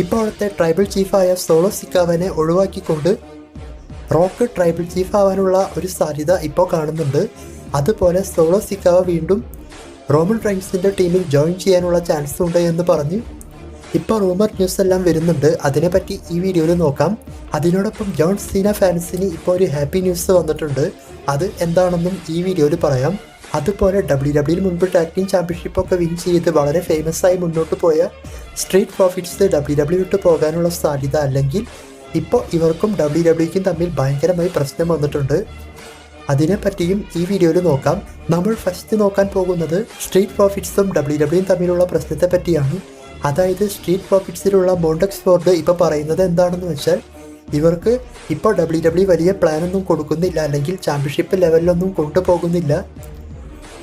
ഇപ്പോഴത്തെ tribal ചീഫായ solo സിക്കാവനെ ഒഴിവാക്കിക്കൊണ്ട് rock tribal chief ആവാനുള്ള ഒരു സാധ്യത ഇപ്പോൾ കാണുന്നുണ്ട്. അതുപോലെ സോളോ സിക്കാവ വീണ്ടും റോമൻ റൈൻസിന്റെ ടീമിൽ ജോയിൻ ചെയ്യാനുള്ള ചാൻസ് ഉണ്ട് എന്ന് പറഞ്ഞ്. ഇപ്പോൾ റൂമർ ന്യൂസ് എല്ലാം വരുന്നുണ്ട്. അതിനെപ്പറ്റി ഈ വീഡിയോയിൽ നോക്കാം. അതിനോടൊപ്പം ജോൺ സീന ഫാൻസിന് ഇപ്പോൾ ഒരു ഹാപ്പി ന്യൂസ് വന്നിട്ടുണ്ട്. അത് എന്താണെന്നും ഈ വീഡിയോയിൽ പറയാം. അതുപോലെ ഡബ്ല്യു ഡബ്ല്യുയിൽ മുൻപ് ടാഗ് ടീം ചാമ്പ്യൻഷിപ്പ് ഒക്കെ വിൻ ചെയ്ത് വളരെ ഫേമസ് ആയി മുന്നോട്ട് പോയ സ്ട്രീറ്റ് പ്രോഫിറ്റ്സ് ഡബ്ല്യു ഡബ്ല്യു വിട്ട് പോകാനുള്ള സാധ്യത അല്ലെങ്കിൽ ഇപ്പോൾ ഇവർക്കും ഡബ്ല്യു ഡബ്ല്യുക്കും തമ്മിൽ ഭയങ്കരമായി പ്രശ്നം വന്നിട്ടുണ്ട്. അതിനെപ്പറ്റിയും ഈ വീഡിയോയിൽ നോക്കാം. നമ്മൾ ഫസ്റ്റ് നോക്കാൻ പോകുന്നത് സ്ട്രീറ്റ് പ്രോഫിറ്റ്സും ഡബ്ല്യു ഡബ്ല്യുയും തമ്മിലുള്ള പ്രശ്നത്തെ പറ്റിയാണ്. അതായത് സ്ട്രീറ്റ് പ്രോഫിറ്റ്സിലുള്ള മോണ്ടക്സ് ഫോർഡ് ഇപ്പോൾ പറയുന്നത് എന്താണെന്ന് വെച്ചാൽ ഇവർക്ക് ഇപ്പോൾ ഡബ്ല്യു ഡബ്ല്യു വലിയ പ്ലാനൊന്നും കൊടുക്കുന്നില്ല അല്ലെങ്കിൽ ചാമ്പ്യൻഷിപ്പ് ലെവലിലൊന്നും കൊണ്ടുപോകുന്നില്ല.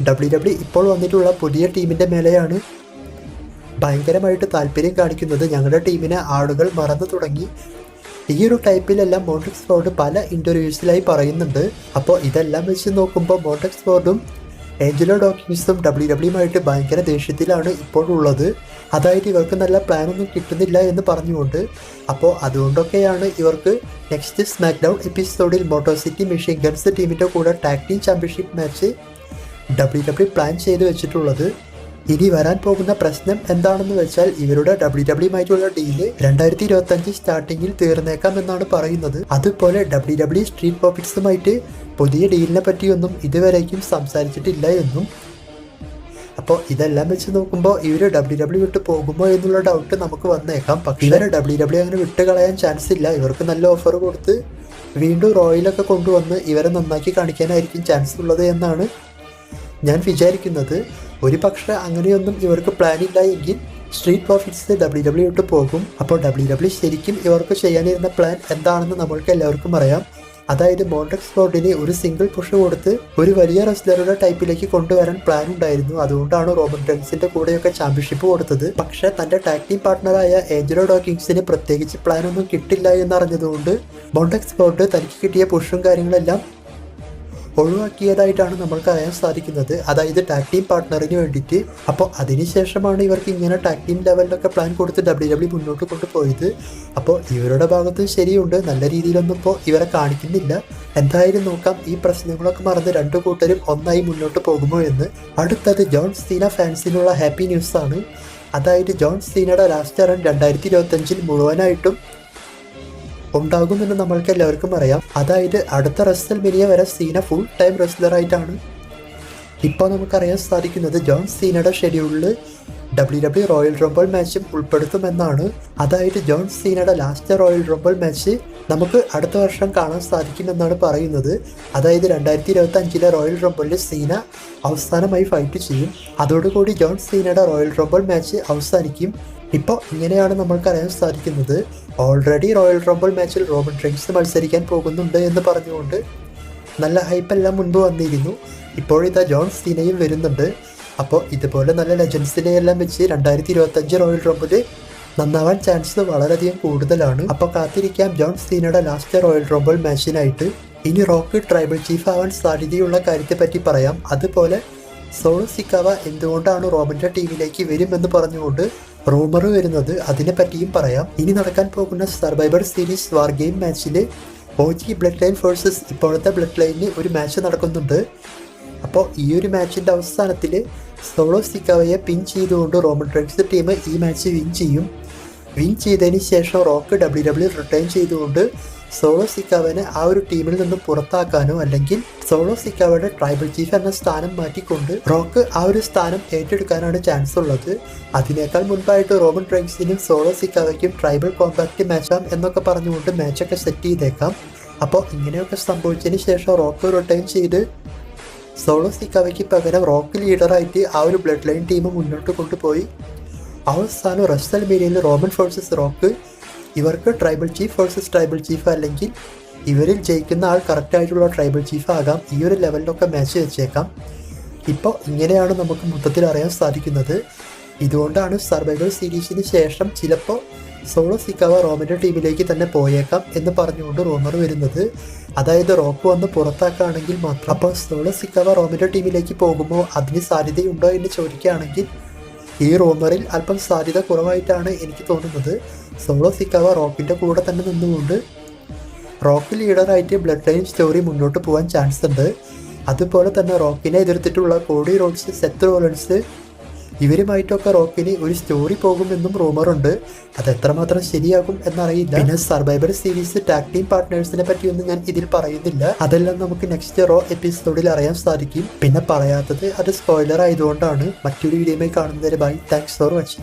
ഡബ്ല്യു ഡബ്ല്യു ഇപ്പോൾ വന്നിട്ടുള്ള പുതിയ ടീമിന്റെ മേലെയാണ് ഭയങ്കരമായിട്ട് താല്പര്യം കാണിക്കുന്നത്. ഞങ്ങളുടെ ടീമിനെ ആളുകൾ മറന്നു തുടങ്ങി. ഈ ഒരു ടൈപ്പിലെല്ലാം മോണ്ടക്സ് ഫോർഡ് പല ഇന്റർവ്യൂസിലായി പറയുന്നുണ്ട്. അപ്പോൾ ഇതെല്ലാം വെച്ച് നോക്കുമ്പോൾ മോണ്ടക്സ് ഫോർഡും ഏഞ്ചലോ ഡോക്കിൻസും ഡബ്ല്യു ഡബ്ല്യുമായിട്ട് ഭയങ്കര ദേഷ്യത്തിലാണ് ഇപ്പോൾ ഉള്ളത്. അതായത് ഇവർക്ക് നല്ല പ്ലാനൊന്നും കിട്ടുന്നില്ല എന്ന് പറഞ്ഞുകൊണ്ട്. അപ്പോൾ അതുകൊണ്ടൊക്കെയാണ് ഇവർക്ക് നെക്സ്റ്റ് സ്മാക്ക് ഡൗൺ എപ്പിസോഡിൽ മോട്ടോസിറ്റി മെഷീൻ ഗൺസ് ടീമിന്റെ കൂടെ tag team championship match W W plan ചെയ്ത് വെച്ചിട്ടുള്ളത് ഇനി വരാൻ പോകുന്ന പ്രശ്നം എന്താണെന്ന് വെച്ചാൽ ഇവരുടെ ഡബ്ല്യു ഡബ്ല്യുമായിട്ടുള്ള ഡീൽ രണ്ടായിരത്തി ഇരുപത്തി അഞ്ച് സ്റ്റാർട്ടിങ്ങിൽ തീർന്നേക്കാം എന്നാണ് പറയുന്നത്. അതുപോലെ ഡബ്ല്യു ഡബ്ല്യു സ്ട്രീറ്റ് പ്രോഫിറ്റ്സുമായിട്ട് പുതിയ ഡീലിനെ പറ്റിയൊന്നും ഇതുവരേക്കും സംസാരിച്ചിട്ടില്ല എന്നും. അപ്പോൾ ഇതെല്ലാം വെച്ച് നോക്കുമ്പോൾ ഇവർ ഡബ്ല്യു ഡബ്ല്യു വിട്ട് പോകുമോ എന്നുള്ള ഡൗട്ട് നമുക്ക് വന്നേക്കാം. പക്ഷേ ഇവരെ ഡബ്ല്യു ഡബ്ല്യു അങ്ങനെ വിട്ട് കളയാൻ ചാൻസ് ഇല്ല. ഇവർക്ക് നല്ല ഓഫർ കൊടുത്ത് വീണ്ടും റോയിലൊക്കെ കൊണ്ടുവന്ന് ഇവരെ നന്നാക്കി കാണിക്കാനായിരിക്കും ചാൻസ് ഉള്ളത് എന്നാണ് ഞാൻ വിചാരിക്കുന്നത് ഒരു പക്ഷേ അങ്ങനെയൊന്നും ഇവർക്ക് പ്ലാൻ ഇല്ല എങ്കിൽ സ്ട്രീറ്റ് പ്രോഫിറ്റ്സ് ഡബ്ല്യു ഡബ്ല്യു ഇട്ട് പോകും. അപ്പോൾ ഡബ്ല്യു ഡബ്ല്യു ശരിക്കും ഇവർക്ക് ചെയ്യാനിരുന്ന പ്ലാൻ എന്താണെന്ന് നമ്മൾക്ക് എല്ലാവർക്കും അറിയാം. അതായത് മോണ്ടക്സ് ഫോർഡിനെ ഒരു സിംഗിൾ പുഷ് കൊടുത്ത് ഒരു വലിയ റെസ്ലറുടെ ടൈപ്പിലേക്ക് കൊണ്ടുവരാൻ പ്ലാൻ ഉണ്ടായിരുന്നു. അതുകൊണ്ടാണ് റോബൻ ഡെൻസിന്റെ കൂടെയൊക്കെ ചാമ്പ്യൻഷിപ്പ് കൊടുത്തത്. പക്ഷേ തന്റെ ടാഗ് ടീം പാർട്ട്ണറായ ഏഞ്ചലോ ഡോക്കിങ്സിന് പ്രത്യേകിച്ച് പ്ലാൻ ഒന്നും കിട്ടില്ല എന്നറിഞ്ഞതുകൊണ്ട് മോണ്ടക്സ് ഫോർഡ് തനിക്ക് കിട്ടിയ പുഷും കാര്യങ്ങളെല്ലാം ഒഴിവാക്കിയതായിട്ടാണ് നമ്മൾക്ക് അറിയാൻ സാധിക്കുന്നത്. അതായത് ടാക് ടീം പാർട്ട്ണറിന് വേണ്ടിയിട്ട്. അപ്പോൾ അതിനുശേഷമാണ് ഇവർക്ക് ഇങ്ങനെ ടാക് ടീം ലെവലിലൊക്കെ പ്ലാൻ കൊടുത്ത് ഡബ്ല്യു ഡബ്ല്യു മുന്നോട്ട് കൊണ്ടുപോയത്. അപ്പോൾ ഇവരുടെ ഭാഗത്തും ശരിയുണ്ട്. നല്ല രീതിയിലൊന്നും ഇപ്പോൾ ഇവരെ കാണിക്കുന്നില്ല. എന്തായാലും നോക്കാം. ഈ പ്രശ്നങ്ങളൊക്കെ മറന്ന് രണ്ടു കൂട്ടരും ഒന്നായി മുന്നോട്ട് പോകുമോ എന്ന്. അടുത്തത് ജോൺ സീന ഫാൻസിനുള്ള ഹാപ്പി ന്യൂസാണ്. അതായത് ജോൺ സീനയുടെ ലാസ്റ്റ് റൺ രണ്ടായിരത്തി ഇരുപത്തഞ്ചിൽ മുഴുവനായിട്ടും ഉണ്ടാകുമെന്ന് നമ്മൾക്ക് എല്ലാവർക്കും അറിയാം. അതായത് അടുത്ത റെസ്റ്റൽ മിനിയ വരെ സീന ഫുൾ ടൈം റെസ്ലറായിട്ടാണ് ഇപ്പോൾ നമുക്കറിയാൻ സാധിക്കുന്നത് ജോൺ സീനയുടെ ഷെഡ്യൂളിൽ ഡബ്ല്യു ഡബ്ല്യു റോയൽ റംബിൾ മാച്ചും ഉൾപ്പെടുത്തുമെന്നാണ്. അതായത് ജോൺ സീനയുടെ ലാസ്റ്റ് റോയൽ റംബിൾ മാച്ച് നമുക്ക് അടുത്ത വർഷം കാണാൻ സാധിക്കുമെന്നാണ് പറയുന്നത്. അതായത് രണ്ടായിരത്തി ഇരുപത്തി അഞ്ചിലെ റോയൽ റംബിളിൽ സീന അവസാനമായി ഫൈറ്റ് ചെയ്യും. അതോടുകൂടി ജോൺ സീനയുടെ റോയൽ റംബിൾ മാച്ച് അവസാനിക്കും. ഇപ്പോൾ ഇങ്ങനെയാണ് നമ്മൾക്ക് അറിയാൻ സാധിക്കുന്നത് ഓൾറെഡി റോയൽ റംബിൾ മാച്ചിൽ റോബൻ റെയിൻസ് മത്സരിക്കാൻ പോകുന്നുണ്ട് എന്ന് പറഞ്ഞുകൊണ്ട് നല്ല ഹൈപ്പെല്ലാം മുൻപ് വന്നിരുന്നു. ഇപ്പോഴിതാ ജോൺ സീനയും വരുന്നുണ്ട്. അപ്പോൾ ഇതുപോലെ നല്ല ലെജൻസിനെ എല്ലാം വെച്ച് രണ്ടായിരത്തി ഇരുപത്തഞ്ച് റോയൽ റംബിൽ നന്നാവാൻ ചാൻസ് വളരെയധികം കൂടുതലാണ്. അപ്പോൾ കാത്തിരിക്കാം ജോൺ സീനയുടെ ലാസ്റ്റ് റോയൽ റംബിൾ മാച്ചിനായിട്ട് ഇനി റോക്കി ട്രൈബൽ ചീഫ് ആവാൻ സാധ്യതയുള്ള കാര്യത്തെ പറ്റി പറയാം. അതുപോലെ സോണു സിക്കാവ എന്തുകൊണ്ടാണ് റോബിന്റെ ടീമിലേക്ക് വരുമെന്ന് പറഞ്ഞുകൊണ്ട് റൂമർ വരുന്നത് അതിനെ പറ്റിയും പറയാം. ഇനി നടക്കാൻ പോകുന്ന സർവൈവർ സീരീസ് വാർ ഗെയിം മാച്ചിൽ O G blood line forces ഇപ്പോഴത്തെ ബ്ലഡ് ലൈനിന് ഒരു മാച്ച് നടക്കുന്നുണ്ട്. അപ്പോൾ ഈ ഒരു മാച്ചിന്റെ അവസാനത്തിൽ സോളോ സിക്കാവയെ പിൻ ചെയ്തുകൊണ്ട് റോമൻ ട്രെഡ്സ് ടീം ഈ മാച്ച് വിൻ ചെയ്യും. വിൻ ചെയ്തതിന് ശേഷം റോക്ക് ഡബ്ല്യു ഡബ്ല്യു റിട്ടേൺ ചെയ്തുകൊണ്ട് സോളോ സിക്കാവനെ ആ ഒരു ടീമിൽ നിന്ന് പുറത്താക്കാനോ അല്ലെങ്കിൽ സോളോ സിക്കാവയുടെ ട്രൈബൽ ചീഫ് എന്ന സ്ഥാനം മാറ്റിക്കൊണ്ട് റോക്ക് ആ ഒരു സ്ഥാനം ഏറ്റെടുക്കാനാണ് ചാൻസ് ഉള്ളത്. അതിനേക്കാൾ മുൻപായിട്ട് റോമൻ റെൻസിനും സോളോ സിക്കാവയ്ക്കും ട്രൈബൽ കോമ്പാക്റ്റ് മാച്ചാം എന്നൊക്കെ പറഞ്ഞുകൊണ്ട് മാച്ചൊക്കെ സെറ്റ് ചെയ്തേക്കാം. അപ്പോൾ ഇങ്ങനെയൊക്കെ സംഭവിച്ചതിന് ശേഷം റോക്ക് റിട്ടേൺ ചെയ്ത് സോളോ സിക്കാവയ്ക്ക് പകരം റോക്ക് ലീഡറായിട്ട് ആ ഒരു ബ്ലഡ് ലൈൻ ടീം മുന്നോട്ട് കൊണ്ടുപോയി. അവസാനം റസ്റ്റൽ മീഡിയയിൽ റോമൻ ഫോഴ്സസ് റോക്ക് ഇവർക്ക് tribal chief versus tribal chief അല്ലെങ്കിൽ ഇവരിൽ ജയിക്കുന്ന ആൾ കറക്റ്റായിട്ടുള്ള ട്രൈബൽ ചീഫ് ആകാം. ഈ ഒരു ലെവലിലൊക്കെ മാച്ച് വെച്ചേക്കാം ഇപ്പോൾ ഇങ്ങനെയാണ് നമുക്ക് മൊത്തത്തിൽ അറിയാൻ സാധിക്കുന്നത്. ഇതുകൊണ്ടാണ് സർവൈവൽ സീരീസിന് ശേഷം ചിലപ്പോൾ സോളോ സിക്കാവ റോമിന്റെ ടീമിലേക്ക് തന്നെ പോയേക്കാം എന്ന് പറഞ്ഞുകൊണ്ട് റൂമർ വരുന്നത്. അതായത് റോക്ക് വന്ന് പുറത്താക്കുകയാണെങ്കിൽ മാത്രം. അപ്പോൾ സോളോ സിക്കാവ റോമിന്റെ ടീമിലേക്ക് പോകുമ്പോൾ അതിന് സാധ്യതയുണ്ടോ എന്ന് ചോദിക്കുകയാണെങ്കിൽ ഈ റൂമറിൽ അല്പം സാധ്യത കുറവായിട്ടാണ് എനിക്ക് തോന്നുന്നത്. സോളോ സിക്കാവ റോക്കിന്റെ കൂടെ തന്നെ നിന്നുകൊണ്ട് റോക്ക് ലീഡറായിട്ട് ബ്ലഡ് ലൈൻ സ്റ്റോറി മുന്നോട്ട് പോകാൻ ചാൻസ് ഉണ്ട്. അതുപോലെ തന്നെ റോക്കിനെ എതിർത്തിട്ടുള്ള കോഡി റോഡ്സ് സെത്ത് റോളൻസ് ഇവരുമായിട്ടൊക്കെ റോക്കിന് ഒരു സ്റ്റോറി പോകുമെന്നും റൂമറുണ്ട് അത് എത്രമാത്രം ശരിയാകും എന്നറിയില്ല. പിന്നെ സർവൈവർ സീരീസ് ടാക് ടീം പാർട്ട്നേഴ്സിനെ പറ്റിയൊന്നും ഞാൻ ഇതിൽ പറയുന്നില്ല. അതെല്ലാം നമുക്ക് നെക്സ്റ്റ് റോ എപ്പിസോഡിൽ അറിയാൻ സാധിക്കും. പിന്നെ പറയാത്തത് അത് സ്പോയിലർ ആയതുകൊണ്ടാണ്. മറ്റൊരു വീഡിയോയിൽ കാണുന്നതിന് ബൈ താങ്ക്സ് ഫോർ വാച്ചിങ്